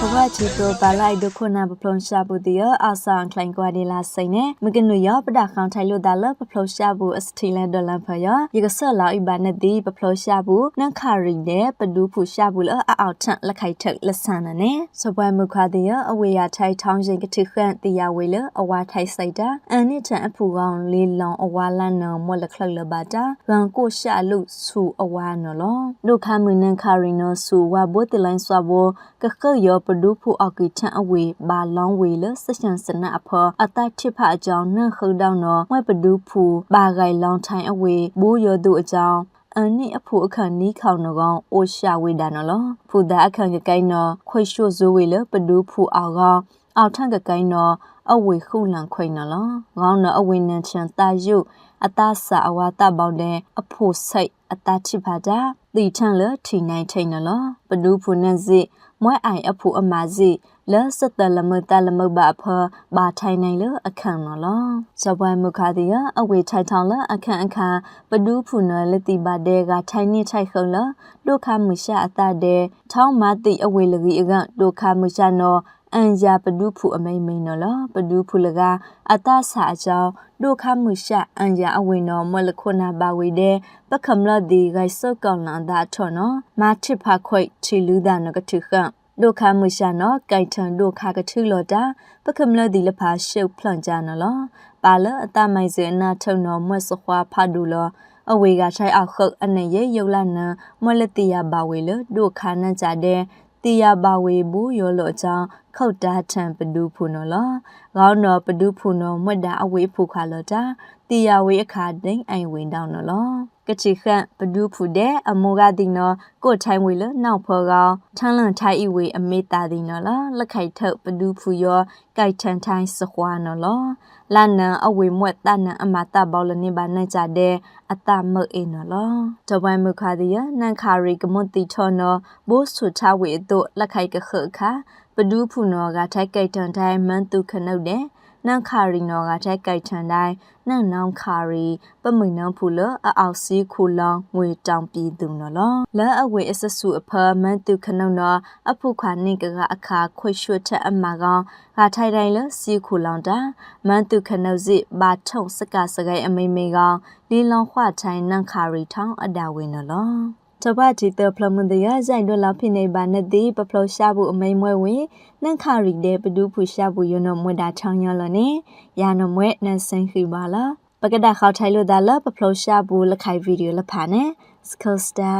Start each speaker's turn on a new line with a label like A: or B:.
A: ဘဝချီတိုပါလိုက်ဒုခုနာပပလုံရှာဘူးတီယအဆောင်ခလိုင်ကွာဒီလာစိနေမကနုယပဒခေါင်ထိုင်လို့ဒါလပပလုံရှာဘူးအစတီလန်ဒေါ်လာဖယယကဆလာအိဘာနဒီပပလုံရှာဘူးနန်ခါရီတဲ့ပဒူးဖူရှာဘူးလအအောက်ထက်လက်ခိုက်ထက်လက်ဆန်နေစပွဲမခါတီယအဝေရထိုင်ထောင်းရင်ကတိခန့်တီယဝေလအဝါထိုင်စိုက်တာအန်နစ်ချန်အဖူကောင်လေးလောင်အဝါလန်နမောလခလလဘာတာရန်ကိုရှာလူဆူအဝါနော်လောဒုခမနန်ခါရီနောဆူဝဘိုတလိုင်းဆွာဘောကခယောပဒုဖူအောက်ကိချန်အဝေဘာလောင်းဝေလစချန်စနအဖောအတတိဖအကြောင်းနန့်ခုဒေါနော်မွဲပဒုဖူဘာဂိုင်လောင်းထိုင်အဝေဘိုးယောသူအကြောင်းအနိအဖို့အခန့်နီးခေါနကောင်အိုရှာဝေဒါနော်လောဖူဒါအခန့်ကကိုင်းနော်ခွေရှို့ဇိုးဝေလပဒုဖူအောက်ကောင်အောက်ထန့်ကကိုင်းနော်အဝေခုလန်ခွိနော်လောခေါင်းနော်အဝေနန်ချန်တာယုအတဆာအဝါတပေါင်းတဲ့အဖို့စိတ်အတချိဖတာ တီထန့်လထီနိုင်ထိန်နော်ပဒုဖူနန်စီမွဲအိုင်အဖို့အမာစီလဲစတလမတလမဘဖဘာထိုင်နိုင်လအခန့်နော်လောဇပွဲမုခါတီယအဝေထိုင်ထောင်းလအခန့်အခါပဒူးဖူနလတိပါတဲကထိုင်နေထိုင်ခုံလဒုခမုရှာအတတဲ့ထောင်းမတိအဝေလကြီးအကဒုခမုရှာနော် အန်ယာပဒုဖူအမိန်မိန်နော်လပဒုဖူလကအတဆာအကြောင်းဒုခမုရှာအန်ယာအဝေနော်မလခုနာပါဝေတဲ့ပကမလဒီဂိုက်ဆော့ကောင်လာဒါထော်နော်မာချစ်ဖခွိချီလူဒါနကထုခန့်ဒုခမရှာနောไก่ထန်ဒုခကထုလောတာပကမလဒီလဖာရှုပ်ဖလန်ကြနော်လောပါလအတမိုင်စအနာထုံနောမွတ်စခွာဖဒူလောအဝေကထိုင်အောက်ခုတ်အနေရယုတ်လနမွလတိယဘာဝေလဒုခနန်ကြတဲ့ တီယာဘာဝေဘူးရောလို့အကြောင်းခောက်တာထံပဒူဖုနော်လောကောင်းတော့ပဒူဖုနော်မွတ်တာအဝေဖုခါလောတာတီယာဝေအခါဒိန်အိုင်ဝင်တောင်းနော်လော ကချိခန့်ပဒူဖုတဲ့အမောကတိနော်ကိုထိုင်ဝေလနောက်ဖောကောင်ထန်းလန်ထိုင်ဤဝေအမေတာတိနော်လောလက်ခိုက်ထုတ်ပဒူဖုရောကြိုက်ထန်ထိုင်စခွာနော်လောလာနံအဝေမွက်တနံအမတာဘောလနေပါနဲ့ကြတဲ့အတမုတ်အေနော်လောတဝိုင်းမခါဒီယနန်ခါရီကမွန်တီထောနော်ဘိုးဆူချဝေတို့လက်ခိုက်ကခခါပဒူးဖူနော်ကထိုက်ကြိုက်တန်တိုင်းမန်တုခနုတ်တဲ့ နန်ခါရီနော်ကထိုက်ကြိုက်တန်တိုင်းနန်နောင်ခါရီပမိန်နောင်ဖူလအအောက်စီခူလောင်ငွေတောင်ပြည်သူနော်လောလဲအဝေအစဆူအဖမန်တုခနုတ်နော်အဖုခါနိကကအခါခွေရွှတ်ထအမကောင်ကထိုင်တိုင်းလစီခူလောင်တာမန်တုခနုတ်စီဘာထုံစကစကိုင်အမိမေကောင်လီလောင်ခွထိုင်နန်ခါရီထောင်းအဒါဝင်နော်လော တပတ်တီတဖလမန်တရဇိုင်ဒလာဖိနေပါနဲ့ဒီပပလောရှာဘူးအမိန်မွဲဝင်နန်ခါရီတဲ့ပဒူးဖူရှာဘူးယနမွဲတာချောင်းရလနဲ့ယာနမွဲနန်စင်ခိပါလာပကဒခေါထိုင်လို့ဒါလပပလောရှာဘူးလက်ခိုင်ဗီဒီယိုလက်ဖာနဲ့စကောစတာ